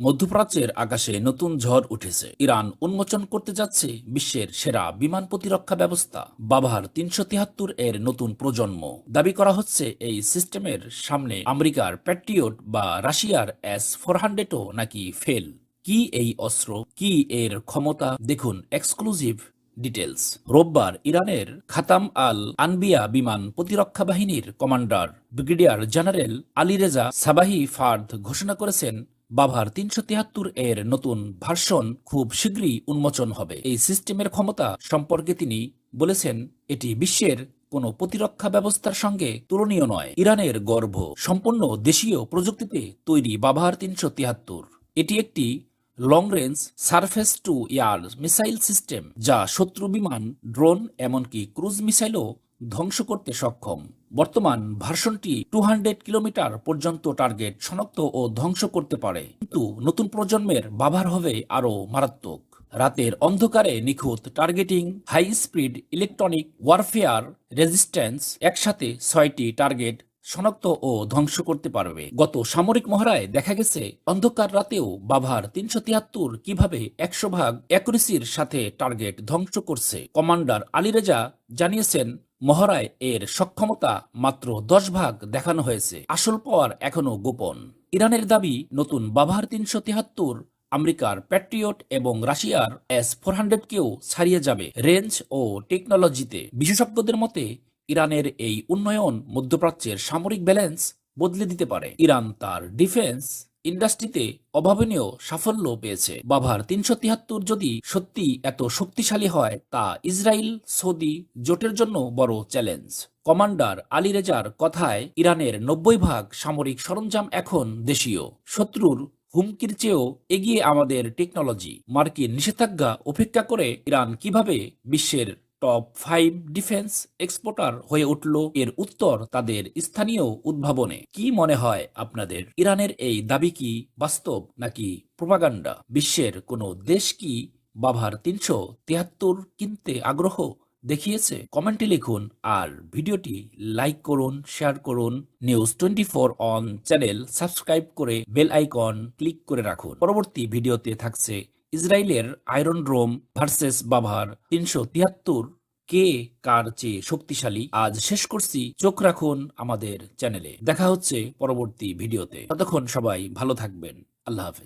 মধ্যপ্রাচ্যের আকাশে নতুন ঝড় উঠেছে। ইরান উন্মোচন করতে যাচ্ছে বিশ্বের সেরা বিমান প্রতিরক্ষা ব্যবস্থা। বাভার তিনশো তিয়াত্তর এর নতুন প্রজন্ম। দাবি করা হচ্ছে এই সিস্টেমের সামনে আমেরিকার প্যাট্রিয়ট বা রাশিয়ার এস ফোর হান্ড্রেডও নাকি ফেল। কি এই অস্ত্র? কি এর ক্ষমতা? দেখুন এক্সক্লুসিভ ডিটেলস রোববার ইরানের খাতাম আল আনবিয়া বিমান প্রতিরক্ষা বাহিনীর commander brigadier general Ali Reza Sabahi Fard ঘোষণা করেছেন বাভার তিনশো তিয়াত্তর এর নতুন ভার্সন খুব শীঘ্রই উন্মোচন হবে। এই সিস্টেমের ক্ষমতা সম্পর্কে তিনি বলেছেন, এটি বিশ্বের কোনো প্রতিরক্ষা ব্যবস্থার সঙ্গে তুলনীয় নয়। ইরানের গর্ভ সম্পূর্ণ দেশীয় প্রযুক্তিতে তৈরি বাভার তিনশো তিয়াত্তর এটি একটি long range surface to air missile system যা শত্রু বিমান ড্রোন এমনকি ক্রুজ মিসাইলও ধ্বংস করতে সক্ষম। বর্তমান ভার্সনটি টু হান্ড্রেড কিলোমিটার পর্যন্ত টার্গেট শনাক্ত ও ধ্বংস করতে পারে। কিন্তু নতুন প্রজন্মের বাভার হবে আরও মারাত্মক। রাতের অন্ধকারে নিখুঁত targeting high speed electronic warfare resistance একসাথে ছয়টি টার্গেট শনাক্ত ও ধ্বংস করতে পারবে। গত সামরিক মহড়ায় দেখা গেছে, অন্ধকার রাতেও বাভার তিনশো তিয়াত্তর কীভাবে একশো ভাগ অ্যাকুরেসির সাথে টার্গেট ধ্বংস করছে। কমান্ডার আলিরেজা জানিয়েছেন মহড়ায় এর সক্ষমতা মাত্র দশ ভাগ দেখানো হয়েছে। আসল পাওয়ার এখনও গোপন। ইরানের দাবি, নতুন বাভার তিনশো তিয়াত্তর আমেরিকার প্যাট্রিয়ট এবং রাশিয়ার এস ফোর হান্ড্রেডকেও ছাড়িয়ে যাবে রেঞ্জ ও টেকনোলজিতে। বিশেষজ্ঞদের মতে, ইরানের এই উন্নয়ন মধ্যপ্রাচ্যের সামরিক ব্যালেন্স বদলে দিতে পারে। ইরান তার ডিফেন্স ইন্ডাস্ট্রিতে অভাবনীয় সাফল্য পেয়েছে। বাভার তিনশো তিয়াত্তর যদি সত্যি এত শক্তিশালী হয়, তা ইসরায়েল সৌদি জোটের জন্য বড় চ্যালেঞ্জ। কমান্ডার আলী রেজার কথায়, ইরানের নব্বই ভাগ সামরিক সরঞ্জাম এখন দেশীয়। শত্রুর হুমকির চেয়েও এগিয়ে আমাদের টেকনোলজি। মার্কিন নিষেধাজ্ঞা উপেক্ষা করে ইরান কীভাবে বিশ্বের টপ ফাইভ ডিফেন্স এক্সপোর্টার হয়ে উঠল এর উত্তর তাদের স্থানীয় উদ্ভাবনে। কি মনে হয় আপনাদের? ইরানের এই দাবি কি বাস্তব নাকি প্রোপাগান্ডা বিশ্বের কোনো দেশ কি বাভার তিনশো তিয়াত্তর কিনতে আগ্রহ দেখিয়েছে? কমেন্টে লিখুন আর ভিডিওটি লাইক করুন শেয়ার করুন news twenty four on channel subscribe করে বেল আইকন ক্লিক করে রাখুন। পরবর্তী ভিডিওতে থাকছে ইসরায়েলের আয়রন রোম ভার্সেস বাভার তিনশো তিয়াত্তর কে কার চেয়ে শক্তিশালী? আজ শেষ করছি। চোখ রাখুন আমাদের চ্যানেলে। দেখা হচ্ছে পরবর্তী ভিডিওতে। ততক্ষণ সবাই ভালো থাকবেন। আল্লাহ হাফেজ।